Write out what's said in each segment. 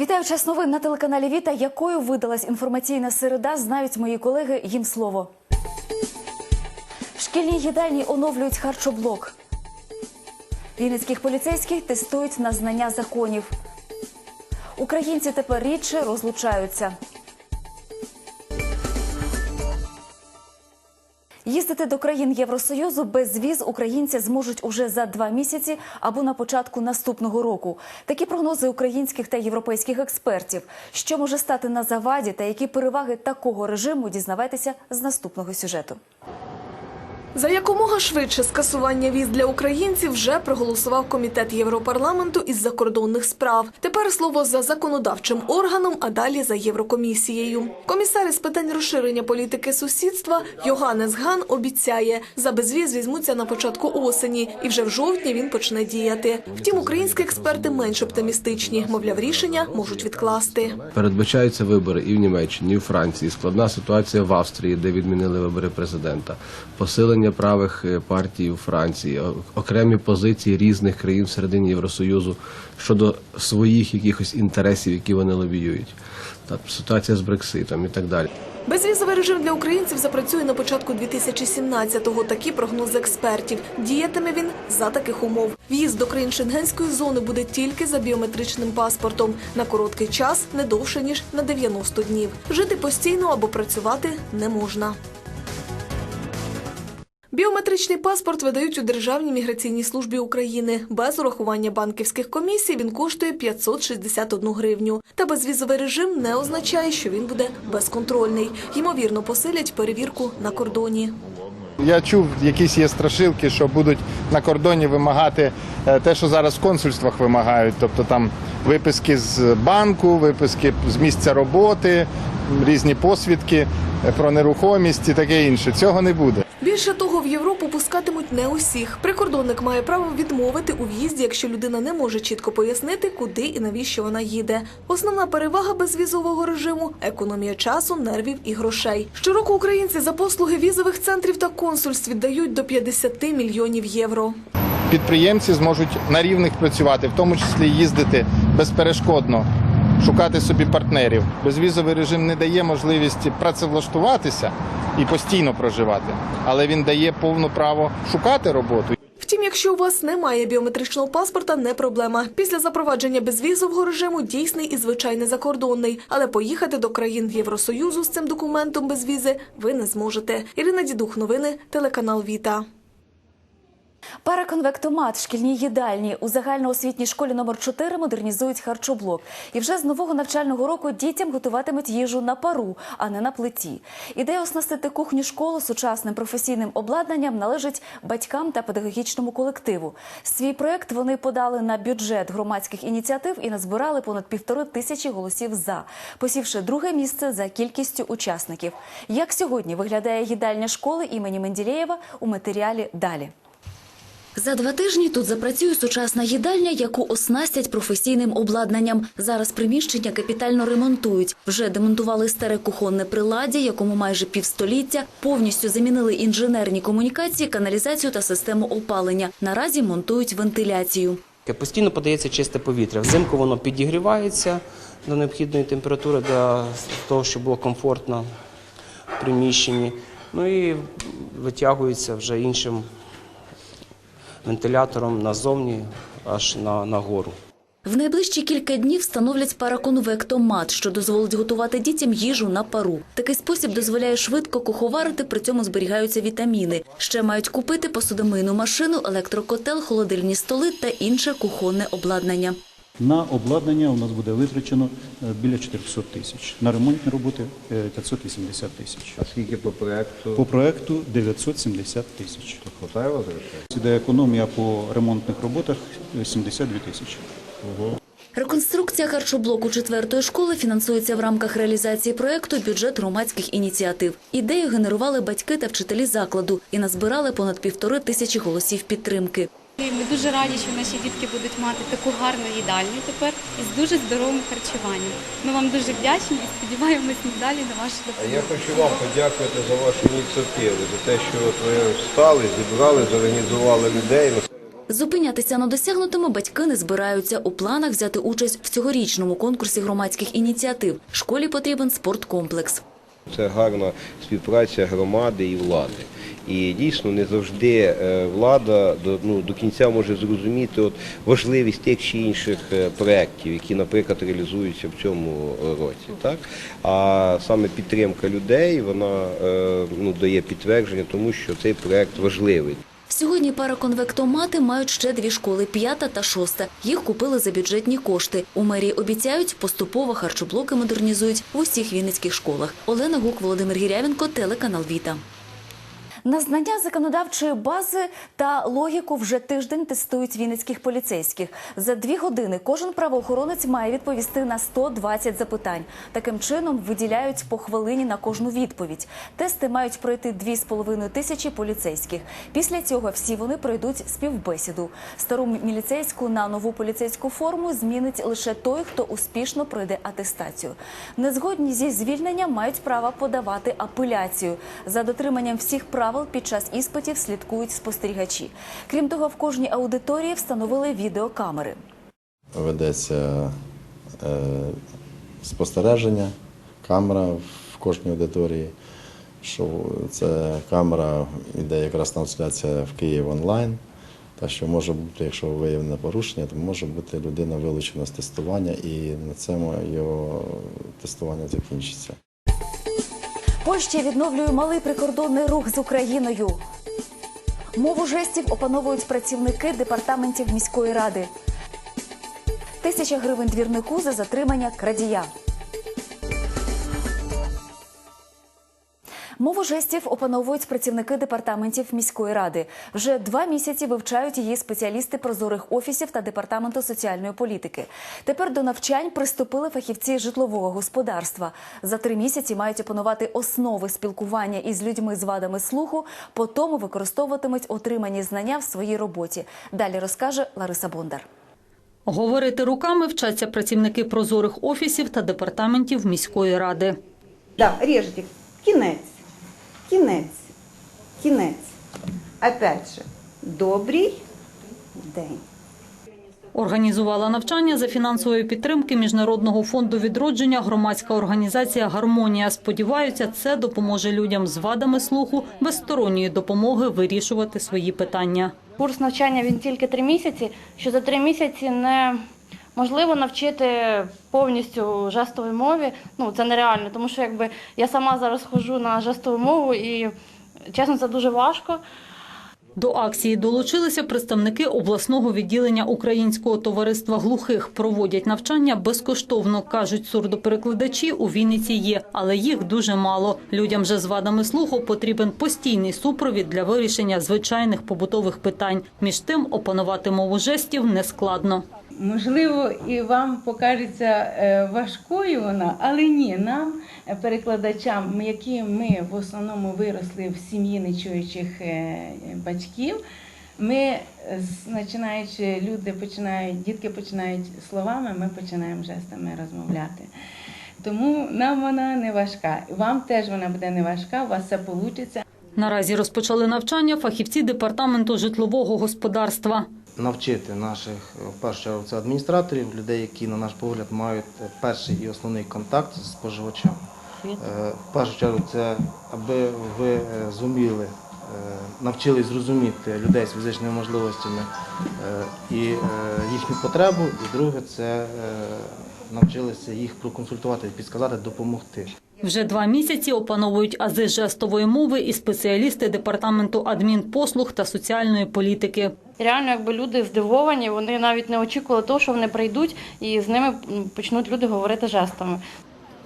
Вітаю час новин на телеканалі Віта. Якою видалась інформаційна середа, знають мої колеги. Їм слово. В шкільній їдальні оновлюють харчоблок. Вінницьких поліцейських тестують на знання законів. Українці тепер рідше розлучаються. Їздити до країн Євросоюзу без віз українці зможуть уже за два місяці або на початку наступного року. Такі прогнози українських та європейських експертів. Що може стати на заваді та які переваги такого режиму дізнавайтеся з наступного сюжету. За якомога швидше скасування віз для українців вже проголосував комітет Європарламенту із закордонних справ. Тепер слово за законодавчим органом, а далі за Єврокомісією. Комісар із питань розширення політики сусідства Йоганнес Ган обіцяє, за безвіз візьмуться на початку осені, і вже в жовтні він почне діяти. Втім, українські експерти менш оптимістичні. Мовляв, рішення можуть відкласти. Передбачаються вибори і в Німеччині, і в Франції. Складна ситуація в Австрії, де відмінили вибори президента. Посилення правих е, партій у Франції, окремі позиції різних країн всередині Євросоюзу щодо своїх якихось інтересів, які вони лобіюють. Та ситуація з Брекситом і так далі. Безвізовий режим для українців запрацює на початку 2017-го. Такі прогнози експертів. Діятиме він за таких умов. В'їзд до країн Шенгенської зони буде тільки за біометричним паспортом на короткий час, не довше ніж на 90 днів. Жити постійно або працювати не можна. Біометричний паспорт видають у Державній міграційній службі України. Без урахування банківських комісій він коштує 561 гривню. Та безвізовий режим не означає, що він буде безконтрольний. Ймовірно, посилять перевірку на кордоні. Я чув, якісь є страшилки, що будуть на кордоні вимагати е, те, що зараз в консульствах вимагають, тобто там виписки з банку, виписки з місця роботи, різні посвідки е, про нерухомість і таке інше. Цього не буде. Більше того, в Європу пускатимуть не усіх. Прикордонник має право відмовити у в'їзді, якщо людина не може чітко пояснити, куди і навіщо вона їде. Основна перевага безвізового режиму економія часу, нервів і грошей. Щороку українці за послуги візових центрів та консульств віддають до 50 мільйонів євро. Підприємці зможуть на рівних працювати, в тому числі їздити безперешкодно, шукати собі партнерів. Безвізовий режим не дає можливості працевлаштуватися і постійно проживати, але він дає повне право шукати роботу. Втім, якщо у вас немає біометричного паспорта, не проблема. Після запровадження безвізового режиму дійсний і звичайний закордонний. Але поїхати до країн Євросоюзу з цим документом без візи ви не зможете. Ірина Дідух, новини, телеканал Віта. Параконвектомат в шкільній їдальні у загальноосвітній школі номер 4 модернізують харчоблок. І вже з нового навчального року дітям готуватимуть їжу на пару, а не на плиті. Ідея оснастити кухню школи сучасним професійним обладнанням належить батькам та педагогічному колективу. Свій проект вони подали на бюджет громадських ініціатив і назбирали понад півтори тисячі голосів за, посівши друге місце за кількістю учасників. Як сьогодні виглядає їдальня школи імені Менділеєва у матеріалі далі. За два тижні тут запрацює сучасна їдальня, яку оснастять професійним обладнанням. Зараз приміщення капітально ремонтують. Вже демонтували старе кухонне приладдя, якому майже півстоліття. Повністю замінили інженерні комунікації, каналізацію та систему опалення. Наразі монтують вентиляцію. Постійно подається чисте повітря. Взимку воно підігрівається до необхідної температури для того, щоб було комфортно в приміщенні. Ну і витягується вже іншим вентилятором назовні аж на, на гору. В найближчі кілька днів встановлять параконвектомат, що дозволить готувати дітям їжу на пару. Такий спосіб дозволяє швидко куховарити, при цьому зберігаються вітаміни. Ще мають купити посудомийну машину, електрокотел, холодильні столи та інше кухонне обладнання. На обладнання у нас буде витрачено е, біля 400 тисяч. На ремонтні роботи е, 580 тисяч. А скільки по проекту По проекту 970 тисяч. хватає вас грошей? Іде економія по ремонтних роботах е, 72 тисячі. Реконструкція харчоблоку четвертої школи фінансується в рамках реалізації проєкту бюджет громадських ініціатив. Ідею генерували батьки та вчителі закладу і назбирали понад півтори тисячі голосів підтримки. Ми дуже раді, що наші дітки будуть мати таку гарну їдальню тепер із дуже здоровим харчуванням. Ми вам дуже вдячні і сподіваємось надалі на вашу допомогу. я хочу вам подякувати за вашу ініціативу, за те, що ви встали, зібрали, зорганізували людей. Зупинятися на досягнутому батьки не збираються. У планах взяти участь в цьогорічному конкурсі громадських ініціатив. Школі потрібен спорткомплекс. Це гарна співпраця громади і влади. І дійсно не завжди е, влада до, ну, до кінця може зрозуміти от, важливість тих чи інших е, проєктів, які, наприклад, реалізуються в цьому році. Так? А саме підтримка людей вона е, ну, дає підтвердження тому, що цей проєкт важливий. Сьогодні параконвектомати мають ще дві школи – п'ята та шоста. Їх купили за бюджетні кошти. У мерії обіцяють, поступово харчоблоки модернізують в усіх вінницьких школах. Олена Гук, Володимир Гірявенко, телеканал Віта. На знання законодавчої бази та логіку вже тиждень тестують вінницьких поліцейських. За дві години кожен правоохоронець має відповісти на 120 запитань. Таким чином виділяють по хвилині на кожну відповідь. Тести мають пройти 2,5 тисячі поліцейських. Після цього всі вони пройдуть співбесіду. Стару міліцейську на нову поліцейську форму змінить лише той, хто успішно пройде атестацію. Незгодні зі звільненням мають право подавати апеляцію. За дотриманням всіх правил під час іспитів слідкують спостерігачі. Крім того, в кожній аудиторії встановили відеокамери. ведеться е, спостереження, камера в кожній аудиторії. Що це камера йде якраз трансляція в Київ онлайн. Та що може бути, якщо виявлене порушення, то може бути людина вилучена з тестування і на цьому його тестування закінчиться. Польща відновлює малий прикордонний рух з Україною. Мову жестів опановують працівники департаментів міської ради. Тисяча гривень двірнику за затримання крадія. Мову жестів опановують працівники департаментів міської ради. Вже два місяці вивчають її спеціалісти прозорих офісів та департаменту соціальної політики. Тепер до навчань приступили фахівці житлового господарства. За три місяці мають опанувати основи спілкування із людьми з вадами слуху, потім використовуватимуть отримані знання в своїй роботі. Далі розкаже Лариса Бондар. Говорити руками вчаться працівники прозорих офісів та департаментів міської ради. Да, режете. Кінець. Кінець. Кінець. Опять же, добрий день. Організувала навчання за фінансової підтримки Міжнародного фонду відродження громадська організація Гармонія. Сподіваються, це допоможе людям з вадами слуху без сторонньої допомоги вирішувати свої питання. Курс навчання він тільки три місяці, що за три місяці не можливо навчити повністю жестовій мові. Ну це нереально, тому що якби я сама зараз ходжу на жестову мову і чесно, це дуже важко. До акції долучилися представники обласного відділення Українського товариства глухих. Проводять навчання безкоштовно, кажуть сурдоперекладачі. У Вінниці є, але їх дуже мало. Людям же з вадами слуху потрібен постійний супровід для вирішення звичайних побутових питань. Між тим опанувати мову жестів нескладно. Можливо, і вам покажеться е, важкою вона, але ні, нам, е, перекладачам, які ми в основному виросли в сім'ї нечуючих е, батьків. Ми, починаючи, люди починають, дітки починають словами, ми починаємо жестами розмовляти. Тому нам вона не важка. Вам теж вона буде не важка, у вас все вийде. Наразі розпочали навчання фахівці департаменту житлового господарства. Навчити наших в першу чергу це адміністраторів, людей, які, на наш погляд, мають перший і основний контакт з споживачем. Е, В першу чергу, це аби ви е, зуміли, е, навчились зрозуміти людей з фізичними можливостями е, і е, їхню потребу. І друге, це е, навчилися їх проконсультувати, підказати, допомогти. Вже два місяці опановують ази жестової мови і спеціалісти департаменту адмінпослуг та соціальної політики. Реально, якби люди здивовані, вони навіть не очікували того, що вони прийдуть і з ними почнуть люди говорити жестами.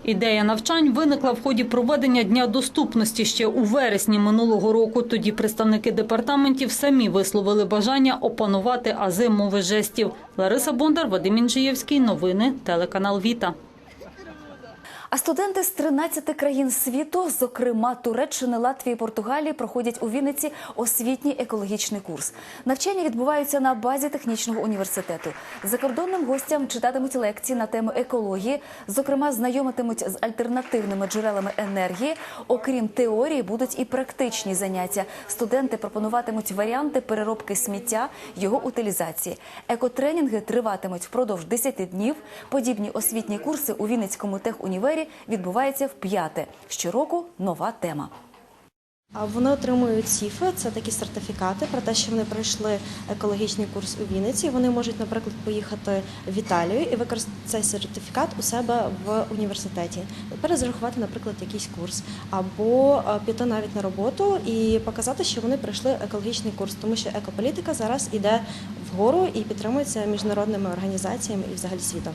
Ідея навчань виникла в ході проведення дня доступності ще у вересні минулого року. Тоді представники департаментів самі висловили бажання опанувати ази мови жестів. Лариса Бондар, Вадим Інжиєвський. Новини телеканал Віта. А студенти з 13 країн світу, зокрема Туреччини, Латвії, Португалії, проходять у Вінниці освітній екологічний курс. Навчання відбуваються на базі технічного університету. Закордонним гостям читатимуть лекції на теми екології, зокрема, знайомитимуть з альтернативними джерелами енергії. Окрім теорії, будуть і практичні заняття. Студенти пропонуватимуть варіанти переробки сміття, його утилізації. Екотренінги триватимуть впродовж 10 днів. Подібні освітні курси у Вінницькому техунівері відбуваються вп'яте. Щороку нова тема. Вони отримують СІФи, це такі сертифікати про те, що вони пройшли екологічний курс у Вінниці. Вони можуть, наприклад, поїхати в Італію і використати цей сертифікат у себе в університеті, перезарахувати, наприклад, якийсь курс, або е, піти навіть на роботу і показати, що вони пройшли екологічний курс, тому що екополітика зараз іде вгору і підтримується міжнародними організаціями і взагалі світом.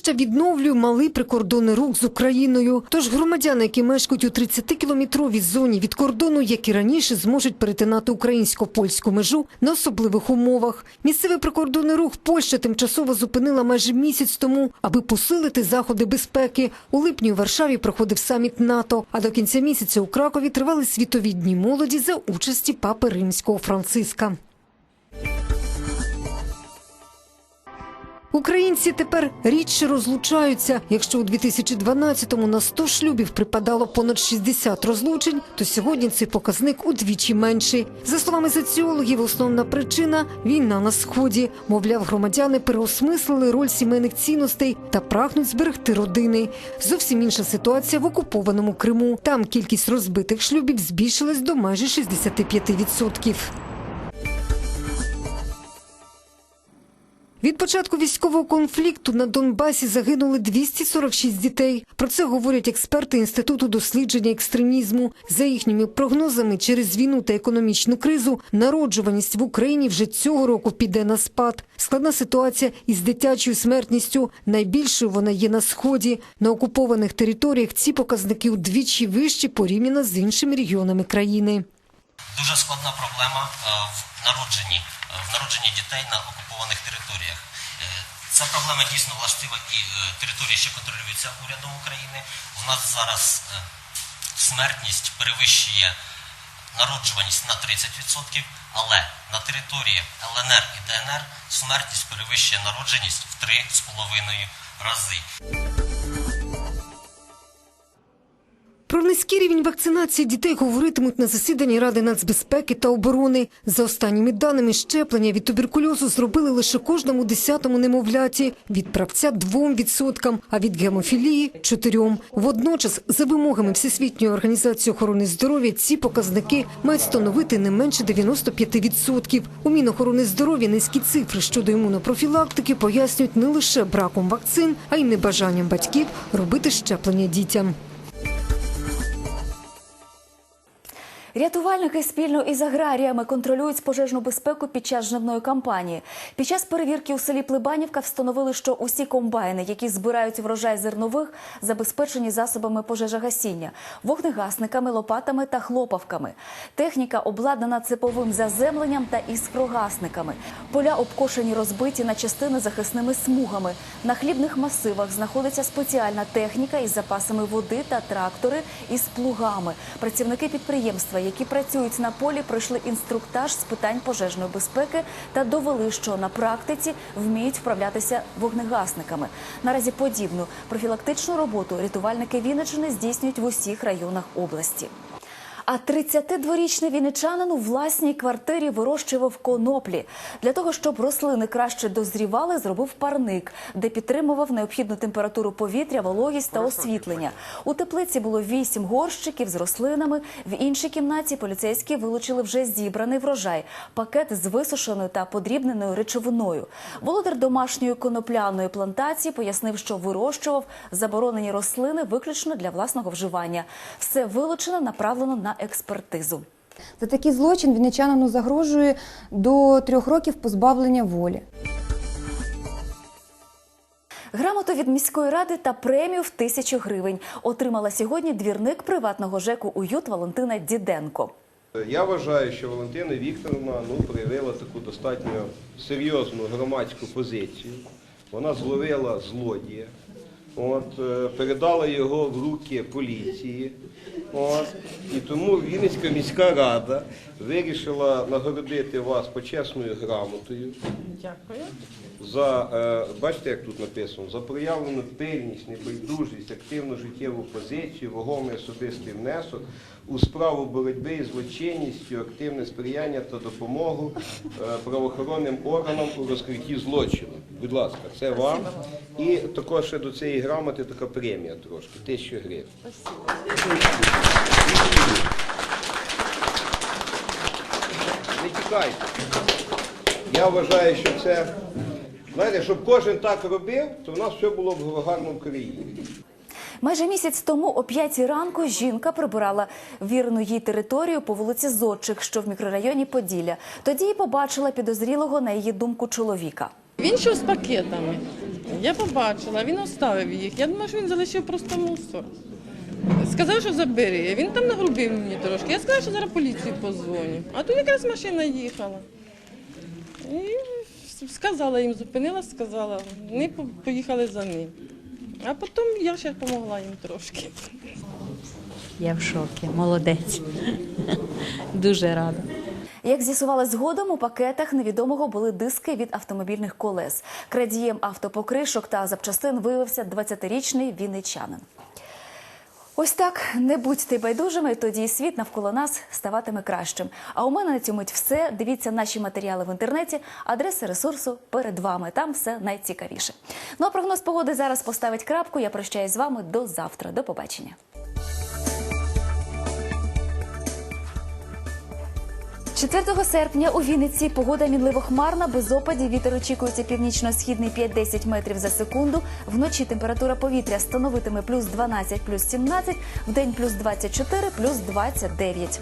Польща відновлює малий прикордонний рух з Україною. Тож громадяни, які мешкають у 30-кілометровій зоні від кордону, як і раніше, зможуть перетинати українсько-польську межу на особливих умовах. Місцевий прикордонний рух Польща тимчасово зупинила майже місяць тому, аби посилити заходи безпеки. У липні у Варшаві проходив саміт НАТО. А до кінця місяця у Кракові тривали світові дні молоді за участі папи римського Франциска. Українці тепер рідше розлучаються. Якщо у 2012-му на 100 шлюбів припадало понад 60 розлучень, то сьогодні цей показник удвічі менший. За словами соціологів, основна причина війна на сході. Мовляв, громадяни переосмислили роль сімейних цінностей та прагнуть зберегти родини. Зовсім інша ситуація в окупованому Криму. Там кількість розбитих шлюбів збільшилась до майже 65%. Від початку військового конфлікту на Донбасі загинули 246 дітей. Про це говорять експерти Інституту дослідження екстремізму. За їхніми прогнозами, через війну та економічну кризу народжуваність в Україні вже цього року піде на спад. Складна ситуація із дитячою смертністю. Найбільшою вона є на сході. На окупованих територіях ці показники удвічі вищі порівняно з іншими регіонами країни. Дуже складна проблема е, в народженні, е, в народженні дітей на окупованих територіях. Ця проблема дійсно властива і е, території, що контролюються урядом України. У нас зараз е, смертність перевищує народжуваність на 30%, але на території ЛНР і ДНР смертність перевищує народженість в 3,5 рази. Про низький рівень вакцинації дітей говоритимуть на засіданні Ради нацбезпеки та оборони. За останніми даними, щеплення від туберкульозу зробили лише кожному десятому немовляті, від правця двом відсоткам, а від гемофілії чотирьом. Водночас, за вимогами Всесвітньої організації охорони здоров'я, ці показники мають становити не менше 95%. У Мінохорони здоров'я низькі цифри щодо імунопрофілактики пояснюють не лише браком вакцин, а й небажанням батьків робити щеплення дітям. Рятувальники спільно із аграріями контролюють пожежну безпеку під час жнивної кампанії. Під час перевірки у селі Плебанівка встановили, що усі комбайни, які збирають врожай зернових, забезпечені засобами пожежогасіння, вогнегасниками, лопатами та хлопавками. Техніка обладнана цеповим заземленням та іскрогасниками. Поля обкошені розбиті на частини захисними смугами. На хлібних масивах знаходиться спеціальна техніка із запасами води та трактори із плугами. Працівники підприємства, які працюють на полі, пройшли інструктаж з питань пожежної безпеки та довели, що на практиці вміють вправлятися вогнегасниками. Наразі подібну профілактичну роботу рятувальники Вінничини здійснюють в усіх районах області. А 32-річний вінничанин у власній квартирі вирощував коноплі. Для того, щоб рослини краще дозрівали, зробив парник, де підтримував необхідну температуру повітря, вологість та освітлення. У теплиці було вісім горщиків з рослинами. В іншій кімнаті поліцейські вилучили вже зібраний врожай, пакет з висушеною та подрібненою речовиною. Володар домашньої конопляної плантації пояснив, що вирощував заборонені рослини виключно для власного вживання. Все вилучено направлено на експертизу. За такий злочин вінничанину загрожує до трьох років позбавлення волі. Грамоту від міської ради та премію в тисячу гривень отримала сьогодні двірник приватного ЖЕКу «Уют» Валентина Діденко. Я вважаю, що Валентина Вікторовна ну, проявила таку достатньо серйозну громадську позицію Вона зловила злодія, от, е, передала його в руки поліції. От, і тому Вінницька міська рада вирішила нагородити вас почесною грамотою. Дякую. За, е, бачите, як тут написано, за проявлену пильність, небайдужість, активну життєву позицію, вагомий особистий внесок у справу боротьби із злочинністю, активне сприяння та допомогу е, правоохоронним органам у розкритті злочину. Будь ласка, це вам. І також ще до цієї грамоти така премія трошки, тисяча гривень. Не тікайте. Я вважаю, що це, знаєте, щоб кожен так робив, то в нас все було б в країні. Майже місяць тому о 5 ранку жінка прибирала вірну їй територію по вулиці Зодчих, що в мікрорайоні Поділля. Тоді й побачила підозрілого, на її думку, чоловіка. Він йшов з пакетами. Я побачила, він оставив їх. Я думала, що він залишив просто мусор. Сказав, що забери. Він там нагрубив мені трошки. Я сказала, що зараз поліцію позвоню. А тут якраз машина їхала. І сказала їм, зупинилась, сказала, вони поїхали за ним. А потім я ще допомогла їм трошки. Я в шокі, молодець. Дуже рада. Як з'ясувалось згодом, у пакетах невідомого були диски від автомобільних колес. Крадієм автопокришок та запчастин виявився 20-річний вінничанин. Ось так не будьте байдужими, тоді і світ навколо нас ставатиме кращим. А у мене на цю мить все. Дивіться наші матеріали в інтернеті. Адреса ресурсу перед вами. Там все найцікавіше. Ну а прогноз погоди зараз поставить крапку. Я прощаюсь з вами до завтра. До побачення. 4 серпня у Вінниці погода мінливо хмарна, без опадів. Вітер очікується північно-східний 5-10 метрів за секунду. Вночі температура повітря становитиме плюс 12, плюс 17, в день плюс 24, плюс 29.